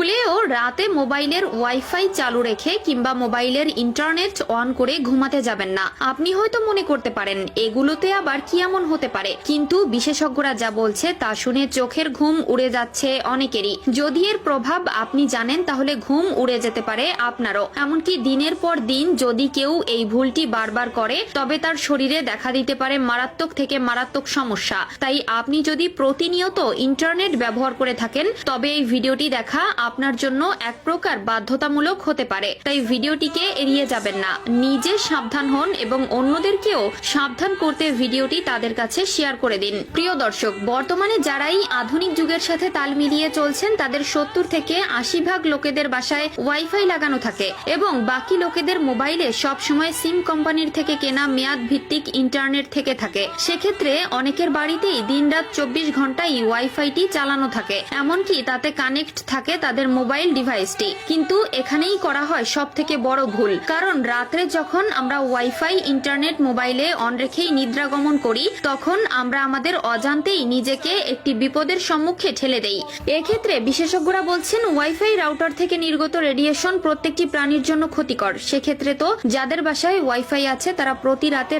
ভুলেও রাতে মোবাইলের ওয়াইফাই চালু রেখে কিংবা মোবাইলের ইন্টারনেট অন করে ঘুমাতে যাবেন না। আপনি হয়তো মনে করতে পারেন, এগুলোতে আবার কি এমন হতে পারে? কিন্তু বিশেষজ্ঞরা যা বলছে তা শুনে চোখের ঘুম উড়ে যাচ্ছে অনেকেরই। যদি এর প্রভাব আপনি জানেন, তাহলে ঘুম উড়ে যেতে পারে আপনারও। এমনকি দিনের পর দিন যদি কেউ এই ভুলটি বারবার করে, তবে তার শরীরে দেখা দিতে পারে মারাত্মক থেকে মারাত্মক সমস্যা। তাই আপনি যদি প্রতিনিয়ত ইন্টারনেট ব্যবহার করে থাকেন, তবে এই ভিডিওটি দেখা আপনার জন্য এক প্রকার বাধ্যতামূলক হতে পারে। তাই ভিডিওটিকে এড়িয়ে যাবেন না। নিজে সাবধান হন এবং অন্যদেরকেও সাবধান করতে ভিডিওটি তাদের কাছে শেয়ার করে দিন। প্রিয় দর্শক, বর্তমানে যারাই আধুনিক যুগের সাথে তাল মিলিয়ে চলছেন, তাদের সত্তর থেকে আশি ভাগ লোকেদের বাসায় ওয়াইফাই লাগানো থাকে এবং বাকি লোকেদের মোবাইলে সব সময় সিম কোম্পানির থেকে কেনা মেয়াদ ভিত্তিক ইন্টারনেট থেকে থাকে। সেক্ষেত্রে অনেকের বাড়িতেই দিনরাত চব্বিশ ঘন্টাই ওয়াইফাইটি চালানো থাকে। এমনকি তাতে কানেক্ট থাকে তাদের মোবাইল ডিভাইসটি। কিন্তু এখানেই করা হয় সব থেকে বড় ভুল। কারণ রাত্রে যখন আমরা ওয়াইফাই, ইন্টারনেট, মোবাইলে অন রেখেই নিদ্রাগমন করি, তখন আমরা আমাদের অজান্তেই নিজেকে একটি বিপদের সম্মুখে ঠেলে দেই। এক্ষেত্রে বিশেষজ্ঞরা বলছেন, ওয়াইফাই রাউটার থেকে নির্গত রেডিয়েশন প্রত্যেকটি প্রাণীর জন্য ক্ষতিকর। সেক্ষেত্রে তো যাদের বাসায় ওয়াইফাই আছে, তারা প্রতি রাতে